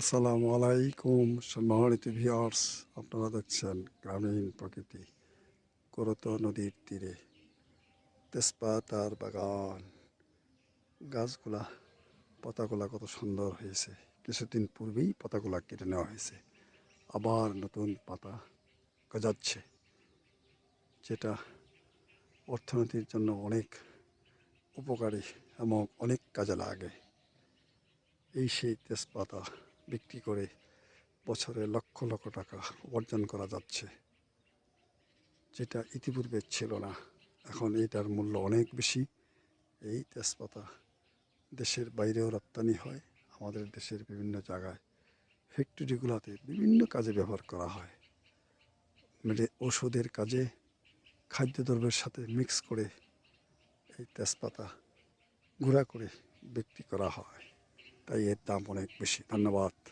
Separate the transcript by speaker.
Speaker 1: আসসালামু আলাইকুম সম্মানিত ভিউয়ার্স, আপনারা দেখছেন গ্রামীণ প্রকৃতি, করত নদীর তীরে। তেজপাতার বাগান, গাছগুলা পাতাগুলা কত সুন্দর হয়েছে। কিছুদিন পূর্বেই পাতাগুলা কেটে নেওয়া হয়েছে। আবার নতুন পাতা গজাচ্ছে, যেটা অর্থনীতির জন্য অনেক উপকারী এবং অনেক কাজে লাগে। এই সেই তেজপাতা বিক্রি করে বছরে লক্ষ লক্ষ টাকা অর্জন করা যাচ্ছে। যেটা ইতিপূর্বে ছিল না, এখন এটার মূল্য অনেক বেশি। এই তেজপাতা দেশের বাইরেও রপ্তানি হয়, আমাদের দেশের বিভিন্ন জায়গায় ফ্যাক্টরিগুলোতে বিভিন্ন কাজে ব্যবহার করা হয়। মানে ওষুধের কাজে, খাদ্যদ্রব্যের সাথে মিক্স করে এই তেজপাতা গুঁড়া করে বিক্রি করা হয়। ताई येता आपण एक पिशी धन्यवाद